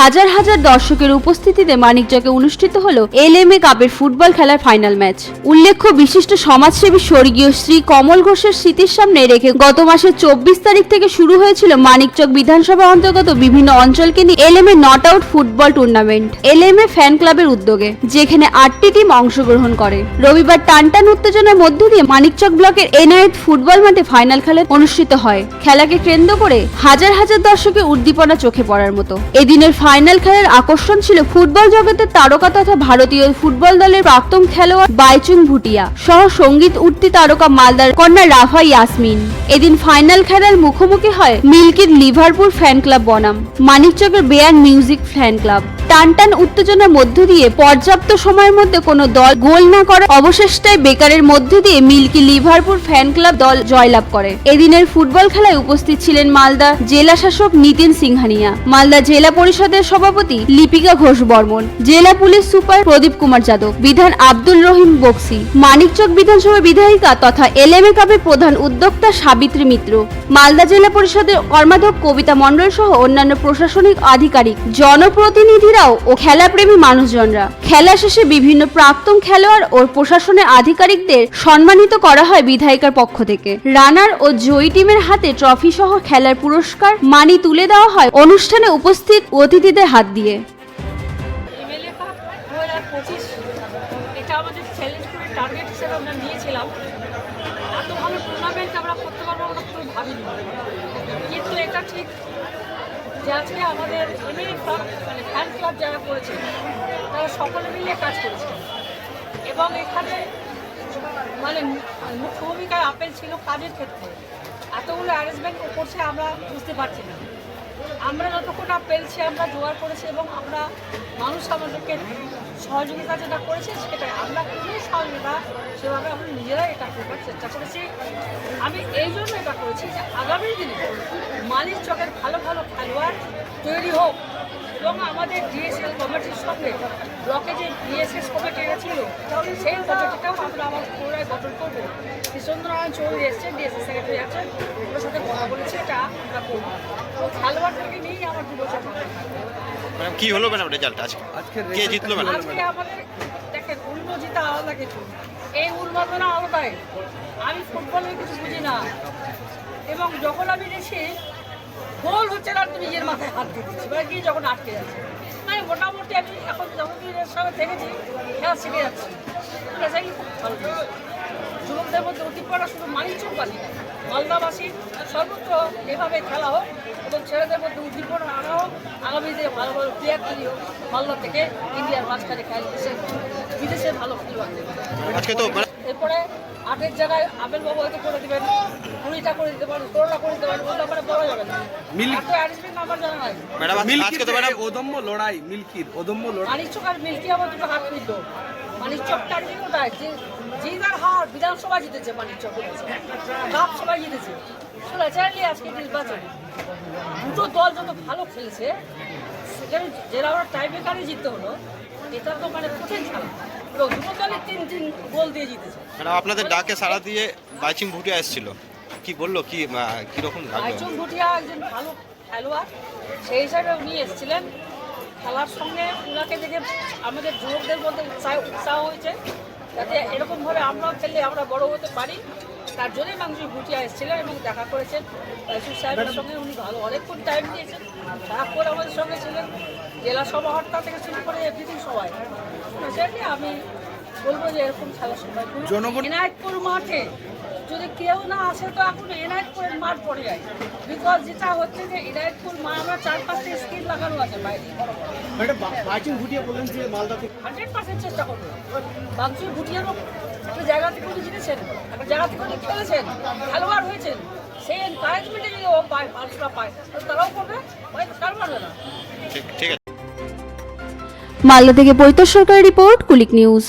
হাজার হাজার দর্শকের উপস্থিতিতে মানিকচকে অনুষ্ঠিত হল এল এম এ কাপের ফুটবল খেলার ফাইনাল ম্যাচ। উল্লেখ্য, বিশিষ্ট সমাজসেবী স্বর্গীয় শ্রী কমল ঘোষের স্মৃতির সামনে রেখে গত মাসের চব্বিশ তারিখ থেকে শুরু হয়েছিল মানিকচক বিধানসভা অন্তর্গত বিভিন্ন অঞ্চলকে নিয়ে LMA not out football tournament, LMA fan ক্লাবের উদ্যোগে, যেখানে আটটি টিম অংশগ্রহণ করে। রবিবার টানটান উত্তেজনার মধ্য দিয়ে মানিকচক ব্লকের এনায়েত ফুটবল মাঠে ফাইনাল খেলা অনুষ্ঠিত হয়। খেলাকে কেন্দ্র করে হাজার হাজার দর্শকের উদ্দীপনা চোখে পড়ার মতো। এদিনের ফাইনাল খেলার আকর্ষণ ছিল ফুটবল জগতের তারকা তথা ভারতীয় ফুটবল দলের প্রাক্তন খেলোয়াড় বাইচুং ভুটিয়া সহ সংগীত উঠতি তারকা মালদার কন্যা রাফা ইয়াসমিন। এদিন ফাইনাল খেলার মুখোমুখি হয় মিল্কির লিভারপুল ফ্যান ক্লাব বনাম। মানিকচকের বেয়ার মিউজিক ফ্যান ক্লাব। টানটান উত্তেজনার মধ্য দিয়ে পর্যাপ্ত সময়ের মধ্যে কোনো দল গোল না করে, অবশেষটায় বেকারের মধ্য দিয়ে মিল্কি লিভারপুল ফ্যান ক্লাব দল জয়লাভ করে। এদিনের ফুটবল খেলায় উপস্থিত ছিলেন মালদা জেলা শাসক নিতিন সিংহানিয়া, মালদা জেলা পরিষদের সভাপতি লিপিকা ঘোষ বর্মন, জেলা পুলিশ সুপার প্রদীপ কুমার যাদব, বিধান আব্দুল রহিম বক্সি, মানিকচক বিধানসভা বিধায়িকা তথা এলএমএ কাপের প্রধান উদ্যোক্তা সাবিত্রী মিত্র, মালদা জেলা পরিষদের কর্মাধ্যক্ষ কবিতা মণ্ডল সহ অন্যান্য প্রশাসনিক আধিকারিক জনপ্রতিনিধিরাও ও খেলাপ্রেমী মানুষজনরা। খেলা শেষে বিভিন্ন প্রাক্তন খেলোয়াড় ও প্রশাসনের আধিকারিকদের সম্মানিত করা হয় বিধায়িকার পক্ষ থেকে। রানার ও জয়ী টিমের হাতে ট্রফি সহ খেলার পুরস্কার মানি তুলে দেওয়া হয় অনুষ্ঠানে উপস্থিত অতিথিদের হাত দিয়ে। আমরা করতে পারব আমরা কেউ ভাবিনি। কিন্তু এটা ঠিক যে আজকে আমাদের ক্লাব মানে ফ্যান ক্লাব যারা করেছে, তারা সকলে মিলে কাজ করেছে। এবং এখানে মানে মুখ্য ভূমিকায় আপেল ছিল কাজের ক্ষেত্রে। এতগুলো অ্যারেঞ্জমেন্ট করছে আমরা বুঝতে পারছি না। আমরা যতক্ষণ না পেরেছি, আমরা জোগাড় করেছি এবং আমরা মানুষ আমাদেরকে সহযোগিতা যেটা করেছে সেটাই। আমরা কোনো সহযোগিতা সেভাবে আমরা নিজেরাই এটা করবার চেষ্টা করেছি। আমি এই জন্য এটা করেছি যে আগামী দিনে মালিক চকের ভালো ভালো খেলোয়াড় তৈরি হোক এবং আমাদের ডিএসএল কমিটির সঙ্গে ব্লকে যে ডিএসএস কমিটিটা ছিল সেই কমিটিটাও আমরা আমার পুনরায় গঠন করব। কৃষ্ণনারায়ণ চৌধুরী এসছেন ডিএসএস সেক্রেটারি আছেন, ওনার সাথে কথা ম্যাডাম কি হলো ম্যাডাম রেজাল্ট আজকে? কে জিতলো ম্যাডাম? আজকে আমাদের দেখেন উন্ম জিতা আলাদা কিছু। এই উন্মাদনা আলাদাই। আমি ফুটবলের কিছু বুঝি না। এবং যখন আমি দেখছি গোল হচ্ছে না তুমি নিজের মাথায় হাত দিয়ে দিচ্ছি। মানে গিয়ে যখন আটকে যাচ্ছে। মানে মোটামুটি আমি এখন এর সঙ্গে থেকেছি খেলা শিখে যাচ্ছি। খুব ভালো যুবকদের মধ্যে অতিপড়া শুধু মানিচক বাসী না মালদাবাসী সর্বত্র এভাবে খেলা হোক এবং ছেলেদের মধ্যে উদ্দীপনা আনা হোক আগামী দিনে ভালো ভালো প্লেয়ার তৈরি হোক মালদা থেকে ইন্ডিয়ার মাঝখানে খেলে দেশের বিদেশের ভালো খেলোয়াড় আজকে তো মানে এরপরে আটের জায়গায় আপেল বাবু হয়তো করে দেবেন কুড়িটা করে দিতে পারেন ষোলোটা করে দিতে পারেন ওটা মানে বলা যাবে না। এত অ্যারেঞ্জমেন্ট আমার জানা নাই। মিল্কির তো ম্যাডাম অদম্য লড়াই মিল্কির অদম্য লড়াই। মানিকচক আর মিল্কি আমার দুটো হাত মিলল মানিকচকটার কি ওটাই যে জিদার হার বিধানসভা জিতেছে মানিকচক কাপ সবাই জিতেছে। শোনা চ্যানেলই আজকে নির্বাচন। দুটো দল যত ভালো খেলেছে সেখানে জেলা ওরা টাইম বেকারে জিততে হলো এটা তো মানে কঠিন খেলা। এবং দুটো দলে তিন তিন গোল দিয়ে জিতেছে। আপনাদের ডাকে সাড়া দিয়ে বাইচিং ভুটিয়া এসেছিল। কি বলল? কি কীরকম লাগল? ভুটিয়া একজন ভালো খেলোয়াড় সেই হিসাবে উনি এসেছিলেন। খেলার সঙ্গে ওনাকে দেখে আমাদের যুবকদের মধ্যে উৎসাহ উৎসাহ হয়েছে। যাতে এরকমভাবে আমরাও খেললে আমরা বড় হতে পারি। তার জন্যই মানুষ ভুটিয়া এসেছিলেন এবং দেখা করেছেন রাইসুর সাহেবের সঙ্গে উনি ভালো অনেকক্ষণ টাইম দিয়েছেন। তারপর আমাদের সঙ্গে ছিলেন জেলা সভাহর্তা থেকে শুরু করে এভরিথিং সবাই। সেটা আমি বলব যে এরকম খেলার সবাই। জনগণ- মাঠে যদি কেউ না আসে তো এখন এনায়তপুরের মাঠ পড়ে যায়। বিকজ যেটা হচ্ছে যে এনায়তপুর মা আমরা চার পাঁচটা স্কিল লাগানো আছে বাইরে। বাইচিং ভুটিয়া বললেন যে মালদাতে হান্ড্রেড পার্সেন্ট চেষ্টা করব। বাংচুর ভুটিয়ারও একটা জায়গা থেকে উনি জিতেছেন। একটা জায়গা থেকে উনি খেলেছেন। খেলোয়াড় হয়েছেন। সেই এনকারেজমেন্টে যদি ও পায় মানুষরা পায় তাহলে তারাও করবে। ভাই তার পারবে না। ঠিক ঠিক আছে। মালদা থেকে পৈতর সরকারের রিপোর্ট কুলিক নিউজ।